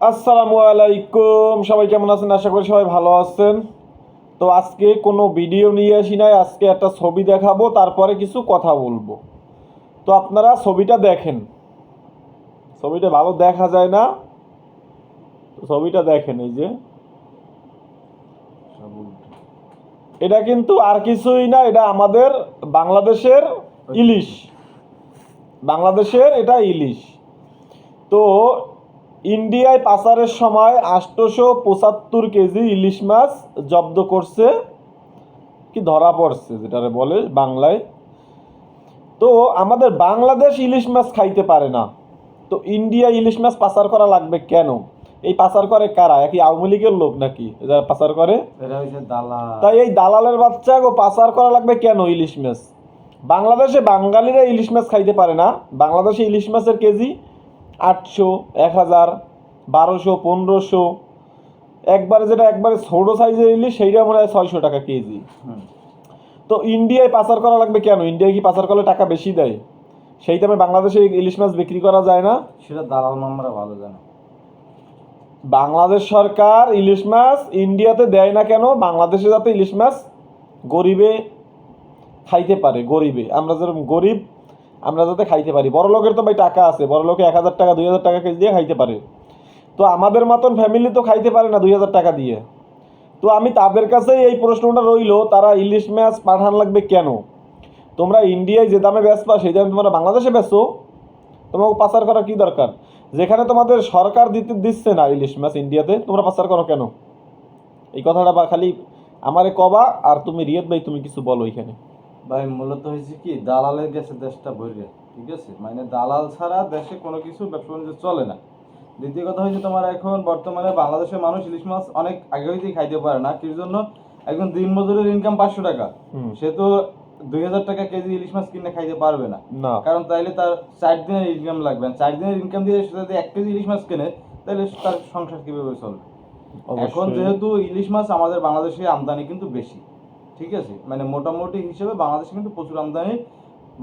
আসসালামু আলাইকুম। সবাই কেমন আছেন? আশা করি সবাই ভালো আছেন। তো আজকে কোনো ভিডিও নিয়ে আসি নাই। আজকে একটা ছবি দেখাবো, তারপরে কিছু কথা বলব। তো আপনারা ছবিটা দেখেন। ছবিটা ভালো দেখা যায় না। ছবিটা দেখেন এই যে। এটা কিন্তু আর কিছুই না, এটা আমাদের বাংলাদেশের ইলিশ। বাংলাদেশের এটা ইলিশ। তো ইন্ডিয়ায় পাচারের সময় আটশোশো পঁচাত্তর কেজি ইলিশ মাছ জব্দ করছে কি ধরা পড়ছে যেটারে বলে বাংলায়? তো আমাদের বাংলাদেশ ইলিশ মাছ খাইতে পারে না। তো ইন্ডিয়া ইলিশ মাছ পাচার করা লাগবে কেন? এই পাচার করে কারা? একই আওয়ামী লীগের লোক নাকি যারা পাচার করে? তাই এই দালালের বাচ্চা গো পাচার করা লাগবে কেন ইলিশ মাছ? বাংলাদেশে বাঙালিরা ইলিশ মাছ খাইতে পারে না। বাংলাদেশে ইলিশ মাছের কেজি আটশো এক হাজার বারোশো পনেরোশো। একবারে যেটা একবারে ছোটো সাইজে ইলিশ সেইটা মনে হয় ছয়শো টাকা কেজি। তো ইন্ডিয়ায় পাচার করা লাগবে কেন? ইন্ডিয়ায় কি পাচার করলে টাকা বেশি দেয়? সেই দামে বাংলাদেশে ইলিশ মাছ বিক্রি করা যায় না? সেটা দালাল মামরা ভালো জানে। বাংলাদেশ সরকার ইলিশ মাছ ইন্ডিয়াতে দেয় না কেন? বাংলাদেশে যাতে ইলিশ মাছ গরিবে খাইতে পারে গরিবে। আমরা যেরকম গরিব আমরা যাতে খাইতে পারি। বড় লোকের তো ভাই টাকা আছে, বড় লোকে এক হাজার টাকা, দুই হাজার টাকা কেজি দিয়ে খাইতে পারে। তো আমাদের মতন ফ্যামিলি তো খাইতে পারে না দুই হাজার টাকা দিয়ে। তো আমি তাদের কাছেই এই প্রশ্নটা রইল, তারা ইলিশ মাছ পাঠান লাগবে কেন? তোমরা ইন্ডিয়ায় যে দামে বেচবা সেই দামে তোমরা বাংলাদেশে বেচো? তোমাকে পাচার করা কি দরকার? যেখানে তোমাদের সরকার দিতে দিচ্ছে না ইলিশ মাছ ইন্ডিয়াতে, তোমরা পাচার করো কেন? এই কথাটা বা খালি আমারে কবা আর তুমি রিয়ত ভাই, তুমি কিছু বলো এখানে। ভাই মূলত হয়েছে কি দালালের গেছে দেশটা ভরে ঠিক আছে? মানে দালাল ছাড়া দেশে কোনো কিছু ব্যবসা বাণিজ্য চলে না। দ্বিতীয় কথা হয়েছে তোমার এখন বর্তমানে বাংলাদেশের মানুষ ইলিশ মাছ অনেক আগে হইতেই খাইতে পারে না। কির জন্য? একজন দিন মজুরের ইনকাম পাঁচশো টাকা। সে তো দুই হাজার টাকা কেজি ইলিশ মাছ কিনে খাইতে পারবে না। না। কারণ তাইলে তার চার দিনের ইনকাম লাগবে। চার দিনের ইনকাম দিয়ে সে যদি এক কেজি ইলিশ মাছ কেনে তাহলে তার সংসার কীভাবে চলবে? এখন যেহেতু ইলিশ মাছ আমাদের বাংলাদেশে আমদানি কিন্তু বেশি। ঠিক আছে? মানে মোটামুটি হিসেবে বাংলাদেশে কিন্তু প্রচুর আমদানি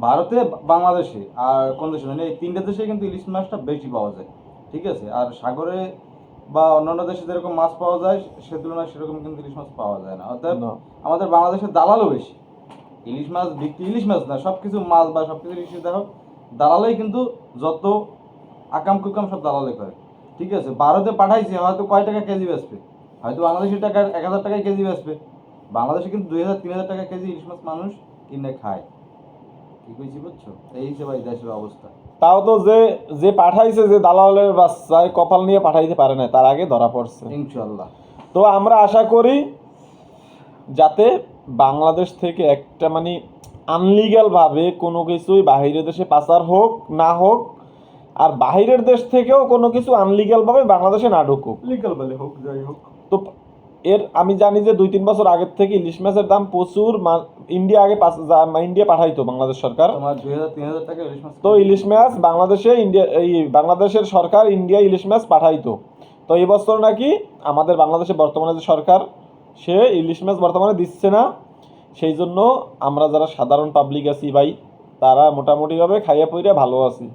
ভারতে বাংলাদেশে আর কোন দেশে মানে এই তিনটে দেশে কিন্তু ইলিশ মাছটা বেশি পাওয়া যায় ঠিক আছে? আর সাগরে বা অন্যান্য দেশে যেরকম মাছ পাওয়া যায় সে তুলনায় সেরকম কিন্তু ইলিশ মাছ পাওয়া যায় না। অর্থাৎ আমাদের বাংলাদেশের দালালও বেশি। ইলিশ মাছ বিক্রি ইলিশ মাছ না সব কিছু মাছ বা সব কিছু ইলিশ দেখো দালালেই কিন্তু যত আকাম কুকাম সব দালালে করে ঠিক আছে? ভারতে পাঠাইছে হয়তো কয় টাকা কেজি বেচবে? হয়তো বাংলাদেশের টাকা এক হাজার টাকায় কেজি বেচবে। বাংলাদেশে কিন্তু দুই হাজার তিন হাজার টাকা কেজি ইলিশ মাছ মানুষ কিনে খায়। কি কইছি বুঝছ? এই হিসেবে এই দেশের অবস্থা। তাও তো যে যে পাঠাইছে যে দালালের বাচ্চায় কপাল নিয়ে পাঠাইতে পারে না তার আগে ধরা পড়ছে। ইনশাল্লাহ তো আমরা আশা করি যাতে বাংলাদেশ থেকে একটা মানে আনলিগাল ভাবে কোনো কিছুই বাহিরের দেশে পাচার হোক না হোক আর বাহিরের দেশ থেকেও কোনো কিছু আনলিগাল ভাবে বাংলাদেশে না ঢুকুক। লিগাল বলে হোক যাই হোক। তো এর আমি জানি যে দুই তিন বছর আগের থেকে ইলিশ মাছের দাম প্রচুর ইন্ডিয়া আগে ইন্ডিয়া পাঠাইতো বাংলাদেশ সরকার। তো ইলিশ মাছ বাংলাদেশে ইন্ডিয়া এই বাংলাদেশের সরকার ইন্ডিয়া ইলিশ মাছ পাঠাইতো। তো এই বছর নাকি আমাদের বাংলাদেশে বর্তমানে যে সরকার সে ইলিশ মাছ বর্তমানে দিচ্ছে না। সেই জন্য আমরা যারা সাধারণ পাবলিক আছি ভাই তারা মোটামুটিভাবে খাইয়া পইরা ভালো আছি।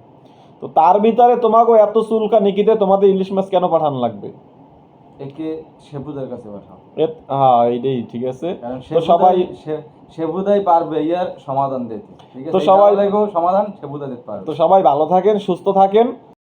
তো তার ভিতরে তোমাকে এত চুলকা নিকিতে তোমাদের ইলিশ মাছ কেন পাঠানো লাগবে? একে শেপুদের কাছে পাঠাও। হ্যাঁ এইটাই ঠিক আছে। তো সবাই শেবুদাই পারবে ইয়ার সমাধান দিতে। ঠিক আছে? তো সবাই- দেখো সমাধান শেবুদা দিতে পারবে। তো সবাই ভালো থাকেন সুস্থ থাকেন।